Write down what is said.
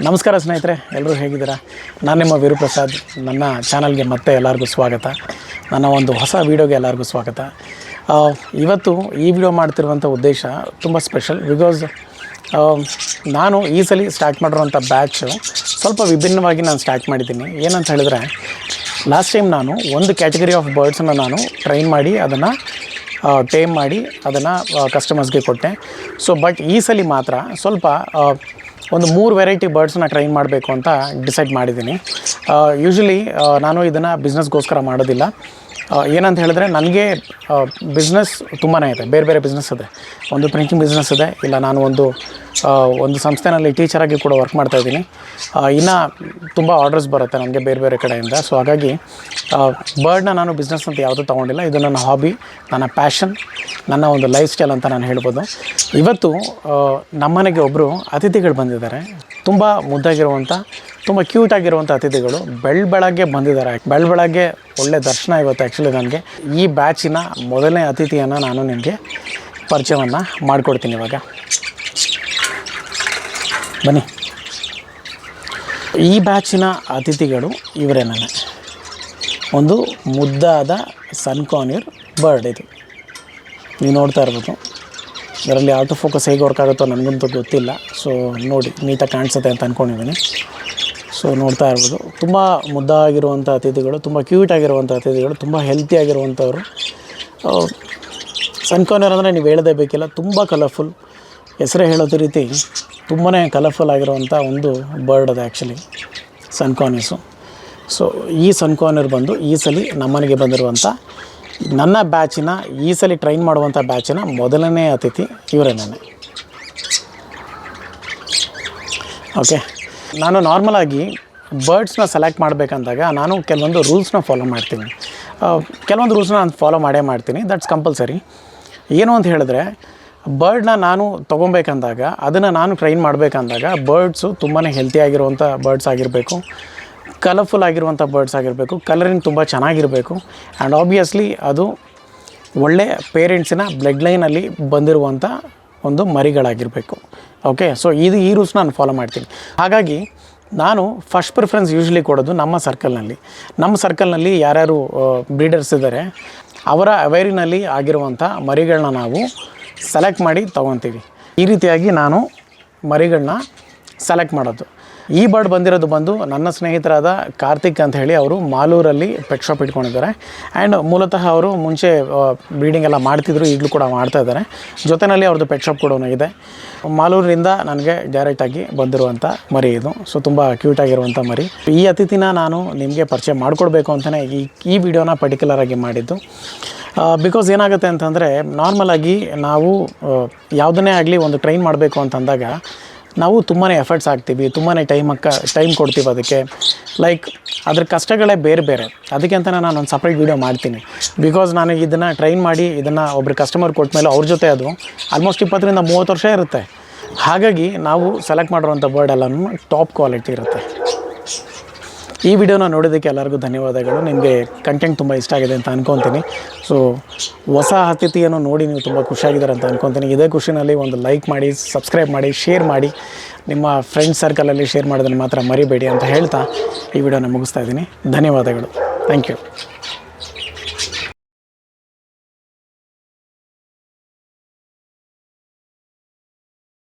ನಮಸ್ಕಾರ ಸ್ನೇಹಿತರೆ ಎಲ್ಲರೂ ಹೇಗಿದ್ದೀರಾ? ನಾನು ನಿಮ್ಮ ವೀರಪ್ರಸಾದ್. ನನ್ನ ಚಾನಲ್ಗೆ ಮತ್ತೆ ಎಲ್ಲರಿಗೂ ಸ್ವಾಗತ. ನನ್ನ ಒಂದು ಹೊಸ ವೀಡಿಯೋಗೆ ಎಲ್ಲರಿಗೂ ಸ್ವಾಗತ. ಇವತ್ತು ಈ ವಿಡಿಯೋ ಮಾಡ್ತಿರುವಂಥ ಉದ್ದೇಶ ತುಂಬ ಸ್ಪೆಷಲ್ ಬಿಕಾಸ್ ನಾನು ಈ ಸಲ ಸ್ಟಾರ್ಟ್ ಮಾಡಿರೋಂಥ ಬ್ಯಾಚು ಸ್ವಲ್ಪ ವಿಭಿನ್ನವಾಗಿ ನಾನು ಸ್ಟಾರ್ಟ್ ಮಾಡಿದ್ದೀನಿ. ಏನಂತ ಹೇಳಿದ್ರೆ, ಲಾಸ್ಟ್ ಟೈಮ್ ನಾನು ಒಂದು ಕ್ಯಾಟಗರಿ ಆಫ್ ಬರ್ಡ್ಸನ್ನು ನಾನು ಟ್ರೈನ್ ಮಾಡಿ ಅದನ್ನು ಟೇಮ್ ಮಾಡಿ ಅದನ್ನು ಕಸ್ಟಮರ್ಸ್ಗೆ ಕೊಟ್ಟೆ. ಸೊ, ಬಟ್ ಈ ಸಲ ಮಾತ್ರ ಸ್ವಲ್ಪ ಒಂದು ಮೂರು ವೆರೈಟಿ ಬರ್ಡ್ಸ್ನ ಟ್ರೈನ್ ಮಾಡಬೇಕು ಅಂತ ಡಿಸೈಡ್ ಮಾಡಿದ್ದೀನಿ. ಯೂಶ್ವಲಿ ನಾನು ಇದನ್ನು ಬಿಸ್ನೆಸ್ಗೋಸ್ಕರ ಮಾಡೋದಿಲ್ಲ. ಏನಂತ ಹೇಳಿದ್ರೆ ನನಗೆ ಬಿಸ್ನೆಸ್ ತುಂಬಾ ಇದೆ. ಬೇರೆ ಬೇರೆ ಬಿಸ್ನೆಸ್ ಇದೆ. ಒಂದು ಪ್ರಿಂಟಿಂಗ್ ಬಿಸ್ನೆಸ್ ಇದೆ, ಇಲ್ಲ ನಾನು ಒಂದು ಒಂದು ಸಂಸ್ಥೆನಲ್ಲಿ ಟೀಚರಾಗಿ ಕೂಡ ವರ್ಕ್ ಮಾಡ್ತಾ ಇದ್ದೀನಿ. ಇನ್ನು ತುಂಬ ಆರ್ಡರ್ಸ್ ಬರುತ್ತೆ ನನಗೆ ಬೇರೆ ಬೇರೆ ಕಡೆಯಿಂದ. ಸೊ ಹಾಗಾಗಿ ಬರ್ಡ್ನ ನಾನು ಬಿಸ್ನೆಸ್ ಅಂತ ಯಾವುದೂ ತೊಗೊಂಡಿಲ್ಲ. ಇದು ನನ್ನ ಹಾಬಿ ನನ್ನ ಪ್ಯಾಷನ್ ನನ್ನ ಒಂದು ಲೈಫ್ ಸ್ಟೈಲ್ ಅಂತ ನಾನು ಹೇಳ್ಬೋದು. ಇವತ್ತು ನಮ್ಮನೆಗೆ ಒಬ್ಬರು ಅತಿಥಿಗಳು ಬಂದಿದ್ದಾರೆ. ತುಂಬ ಮುದ್ದಾಗಿರುವಂಥ ತುಂಬ ಕ್ಯೂಟ್ ಆಗಿರುವಂಥ ಅತಿಥಿಗಳು ಬೆಳ್ ಬೆಳಗ್ಗೆ ಬಂದಿದ್ದಾರೆ. ಬೆಳ್ ಬೆಳಗ್ಗೆ ಒಳ್ಳೆ ದರ್ಶನ ಇವತ್ತು ಆ್ಯಕ್ಚುಲಿ ನನಗೆ. ಈ ಬ್ಯಾಚಿನ ಮೊದಲನೇ ಅತಿಥಿಯನ್ನು ನಾನು ನಿಮಗೆ ಪರಿಚಯವನ್ನು ಮಾಡಿಕೊಡ್ತೀನಿ ಇವಾಗ. ಬನ್ನಿ. ಈ ಬ್ಯಾಚಿನ ಅತಿಥಿಗಳು ಇವರೇ ನನ್ನ. ಒಂದು ಮುದ್ದಾದ ಸನ್ಕಾನಿರ್ ಬರ್ಡ್ ಇದು. ನೀವು ನೋಡ್ತಾ ಇರ್ಬೋದು ಇದರಲ್ಲಿ ಆಟೋ ಫೋಕಸ್ ಹೇಗೆ ವರ್ಕ್ ಆಗುತ್ತೋ ನನಗಂತೂ ಗೊತ್ತಿಲ್ಲ. ಸೊ ನೋಡಿ, ನೀಟಾಗಿ ಕಾಣಿಸುತ್ತೆ ಅಂತ ಅಂದ್ಕೊಂಡಿದ್ದೀನಿ ಸೊ ನೋಡ್ತಾ ಇರ್ಬೋದು. ತುಂಬ ಮುದ್ದಾಗಿರುವಂಥ ಅತಿಥಿಗಳು, ತುಂಬ ಕ್ಯೂಟ್ ಆಗಿರುವಂಥ ಅತಿಥಿಗಳು, ತುಂಬ ಹೆಲ್ತಿ ಆಗಿರುವಂಥವ್ರು ಸನ್ಕಾನರ್ ಅಂದರೆ ನೀವು ಹೇಳದೇ ಬೇಕಿಲ್ಲ, ತುಂಬ ಕಲರ್ಫುಲ್ ಹೆಸರೇ ಹೇಳೋದು ರೀತಿ ತುಂಬಾ ಕಲರ್ಫುಲ್ ಆಗಿರುವಂಥ ಒಂದು ಬರ್ಡ್ ಅದು ಆ್ಯಕ್ಚುಲಿ ಸನ್ಕಾನಿಸು ಸೊ ಈ ಸನ್ಕಾನರ್ ಬಂದು ಈ ಸಲ ನಮ್ಮನೆಗೆ ಬಂದಿರುವಂಥ ನನ್ನ ಬ್ಯಾಚಿನ ಈ ಸಲ ಟ್ರೈನ್ ಮಾಡುವಂಥ ಬ್ಯಾಚಿನ ಮೊದಲನೇ ಅತಿಥಿ ಇವರೇ ನಾನು ಓಕೆ ನಾನು ನಾರ್ಮಲಾಗಿ ಬರ್ಡ್ಸ್ನ ಸೆಲೆಕ್ಟ್ ಮಾಡಬೇಕಂದಾಗ ನಾನು ಕೆಲವೊಂದು ರೂಲ್ಸ್ನ ಫಾಲೋ ಮಾಡ್ತೀನಿ. ಕೆಲವೊಂದು ರೂಲ್ಸ್ನ ನಾನು ಫಾಲೋ ಮಾಡೇ ಮಾಡ್ತೀನಿ. ದಟ್ಸ್ ಕಂಪಲ್ಸರಿ ಏನು ಅಂತ ಹೇಳಿದ್ರೆ ಬರ್ಡ್ನ ನಾನು ತೊಗೊಬೇಕಂದಾಗ, ಅದನ್ನು ನಾನು ಟ್ರೈನ್ ಮಾಡಬೇಕಂದಾಗ ಬರ್ಡ್ಸು ತುಂಬಾ ಹೆಲ್ತಿಯಾಗಿರುವಂಥ ಬರ್ಡ್ಸ್ ಆಗಿರಬೇಕು. ಕಲರ್ಫುಲ್ ಆಗಿರುವಂಥ ಬರ್ಡ್ಸ್ ಆಗಿರಬೇಕು. ಕಲರಿಂಗ್ ತುಂಬ ಚೆನ್ನಾಗಿರಬೇಕು. ಆ್ಯಂಡ್ ಆಬ್ವಿಯಸ್ಲಿ ಅದು ಒಳ್ಳೆ ಪೇರೆಂಟ್ಸಿನ ಬ್ಲಡ್ ಲೈನಲ್ಲಿ ಬಂದಿರುವಂಥ ಒಂದು ಮರಿಗಳಾಗಿರಬೇಕು. ಓಕೆ ಸೊ ಇದು ಈ ರೂಲ್ಸ್ ನಾನು ಫಾಲೋ ಮಾಡ್ತೀನಿ. ಹಾಗಾಗಿ ನಾನು ಫಸ್ಟ್ ಪ್ರಿಫರೆನ್ಸ್ ಯೂಶ್ವಲಿ ಕೊಡೋದು ನಮ್ಮ ಸರ್ಕಲ್ನಲ್ಲಿ ನಮ್ಮ ಸರ್ಕಲ್ನಲ್ಲಿ ಯಾರ್ಯಾರು ಬ್ರೀಡರ್ಸ್ ಇದ್ದಾರೆ ಅವರ ಅವೇರಿನಲ್ಲಿ ಆಗಿರುವಂಥ ಮರಿಗಳನ್ನ ನಾವು ಸೆಲೆಕ್ಟ್ ಮಾಡಿ ತೊಗೊತೀವಿ. ಈ ರೀತಿಯಾಗಿ ನಾನು ಮರಿಗಳನ್ನ ಸೆಲೆಕ್ಟ್ ಮಾಡೋದು. ಈ ಬರ್ಡ್ ಬಂದಿರೋದು ಬಂದು ನನ್ನ ಸ್ನೇಹಿತರಾದ ಕಾರ್ತಿಕ್ ಅಂತ ಹೇಳಿ ಅವರು ಮಾಲೂರಲ್ಲಿ ಪೆಟ್ ಶಾಪ್ ಇಟ್ಕೊಂಡಿದ್ದಾರೆ. ಆ್ಯಂಡ್ ಮೂಲತಃ ಅವರು ಮುಂಚೆ ಬ್ರೀಡಿಂಗ್ ಎಲ್ಲ ಮಾಡ್ತಿದ್ರು, ಈಗಲೂ ಕೂಡ ಮಾಡ್ತಾ ಇದ್ದಾರೆ. ಜೊತೆಯಲ್ಲಿ ಅವ್ರದ್ದು ಪೆಟ್ ಶಾಪ್ ಕೂಡ ಇದೆ. ಮಾಲೂರಿಂದ ನನಗೆ ಡೈರೆಕ್ಟಾಗಿ ಬಂದಿರುವಂಥ ಮರಿ ಇದು. ಸೊ ತುಂಬ ಕ್ಯೂಟಾಗಿರುವಂಥ ಮರಿ. ಈ ಅತಿಥಿನ ನಾನು ನಿಮಗೆ ಪರಿಚಯ ಮಾಡಿಕೊಡ್ಬೇಕು ಅಂತಲೇ ಈ ಈ ವಿಡಿಯೋನ ಪರ್ಟಿಕ್ಯುಲರಾಗಿ ಮಾಡಿದ್ದು. ಬಿಕಾಸ್ ಏನಾಗುತ್ತೆ ಅಂತಂದರೆ ನಾರ್ಮಲಾಗಿ ನಾವು ಯಾವುದನ್ನೇ ಆಗಲಿ ಒಂದು ಟ್ರೈನ್ ಮಾಡಬೇಕು ಅಂತಂದಾಗ ನಾವು ತುಂಬಾ ಎಫರ್ಟ್ಸ್ ಹಾಕ್ತೀವಿ ತುಂಬಾ ಟೈಮ್ ಅಕ್ಕ ಟೈಮ್ ಕೊಡ್ತೀವಿ ಅದಕ್ಕೆ. ಲೈಕ್ ಅದ್ರ ಕಷ್ಟಗಳೇ ಬೇರೆ ಬೇರೆ. ಅದಕ್ಕೆ ಅಂತ ನಾನು ಒಂದು ಸಪ್ರೇಟ್ ವೀಡಿಯೋ ಮಾಡ್ತೀನಿ. ಬಿಕಾಸ್ ನಾನು ಇದನ್ನು ಟ್ರೈನ್ ಮಾಡಿ, ಇದನ್ನು ಒಬ್ರು ಕಸ್ಟಮರ್ ಕೊಟ್ಮೇಲೆ ಅವ್ರ ಜೊತೆ ಅದು ಆಲ್ಮೋಸ್ಟ್ ಇಪ್ಪತ್ತರಿಂದ ಮೂವತ್ತು ವರ್ಷ ಇರುತ್ತೆ. ಹಾಗಾಗಿ ನಾವು ಸೆಲೆಕ್ಟ್ ಮಾಡಿರುವಂಥ ಬರ್ಡ್ ಎಲ್ಲನೂ ಟಾಪ್ ಕ್ವಾಲಿಟಿ ಇರುತ್ತೆ. ಈ ವಿಡಿಯೋನ ನೋಡೋದಕ್ಕೆ ಎಲ್ಲರಿಗೂ ಧನ್ಯವಾದಗಳು. ನಿಮಗೆ ಕಂಟೆಂಟ್ ತುಂಬ ಇಷ್ಟ ಆಗಿದೆ ಅಂತ ಅನ್ಕೊತೀನಿ. ಸೊ ಹೊಸ ಅತಿಥಿಯನ್ನು ನೋಡಿ ನೀವು ತುಂಬ ಖುಷಿಯಾಗಿದ್ದಾರೆ ಅಂತ ಅನ್ಕೊತೀನಿ. ಇದೇ ಖುಷಿನಲ್ಲಿ ಒಂದು ಲೈಕ್ ಮಾಡಿ ಸಬ್ಸ್ಕ್ರೈಬ್ ಮಾಡಿ ಶೇರ್ ಮಾಡಿ, ನಿಮ್ಮ ಫ್ರೆಂಡ್ ಸರ್ಕಲಲ್ಲಿ ಶೇರ್ ಮಾಡೋದನ್ನು ಮಾತ್ರ ಮರಿಬೇಡಿ ಅಂತ ಹೇಳ್ತಾ ಈ ವಿಡಿಯೋನ ಮುಗಿಸ್ತಾ ಇದ್ದೀನಿ. ಧನ್ಯವಾದಗಳು. Thank you